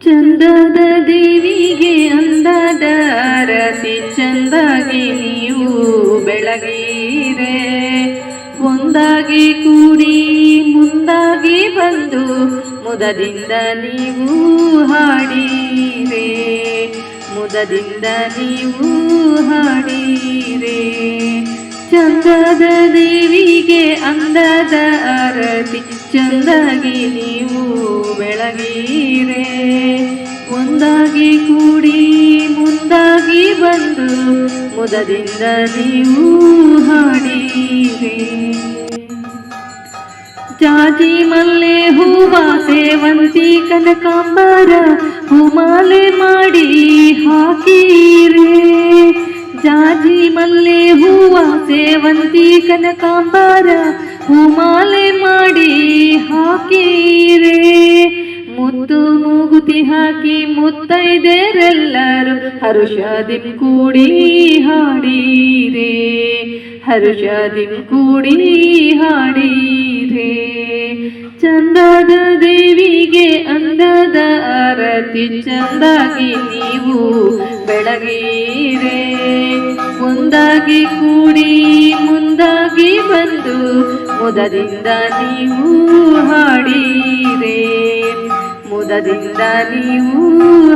ಚಂದದ ದೇವಿಗೆ ಅಂದದ ರತಿ ಚಂದಾಗಿ ನೀವು ಬೆಳಗೀರೆ. ಒಂದಾಗಿ ಕೂಡಿ ಮುಂದಾಗಿ ಬಂದು ಮುದದಿಂದ ನೀವು ಹಾಡೀರೆ. ಮುದದಿಂದ ನೀವು ಹಾಡೀರೆ. ಚಂದದ ದೇವಿಗೆ ಅಂದದ ಅರತಿ ಚಂದಾಗಿ ನೀವು ಬೆಳಗೀರೆ. ಒಂದಾಗಿ ಕೂಡಿ ಮುಂದಾಗಿ ಬಂದು ಮುದದಿಂದ ನೀವು ಹಾಡೀರೆ. ಜಾತಿ ಮಲ್ಲೆ ಹೂವ ಸೇವಂತಿ ಕನಕಾಂಬರ ಹೂಮಾಲೆ ಮಾಡಿ ಹಾಕೀರೆ. ಜಾಜಿ ಮಲ್ಲೆ ಹೂವ ಸೇವಂತಿ ಕನಕಾಂಬರ ಹೂಮಾಲೆ ಮಾಡಿ ಹಾಕಿ ಮೂಗುತಿ ಹಾಕಿ ಮುತ್ತೈದೆರೆಲ್ಲರೂ ಹರುಷಾದಿ ಕೂಡಿ ಹಾಡೀರೆ ಹರುಷಾದಿ ಕೂಡಿ ಹಾಡೀರೆ. ಚಂದದ ದೇವಿಗೆ ಅಂದದ ಆರತಿ ಚಂದಾಗಿ ನೀವು ಬೆಳಗೀರೆ. ಒಂದಾಗಿ ಕೂಡಿ ಮುಂದಾಗಿ ಬಂದು ಮುದದಿಂದ ನೀವು ಹಾಡೀರೆ. ಮುದದಿಂದ ನೀವು ಹಾಡೀರೆ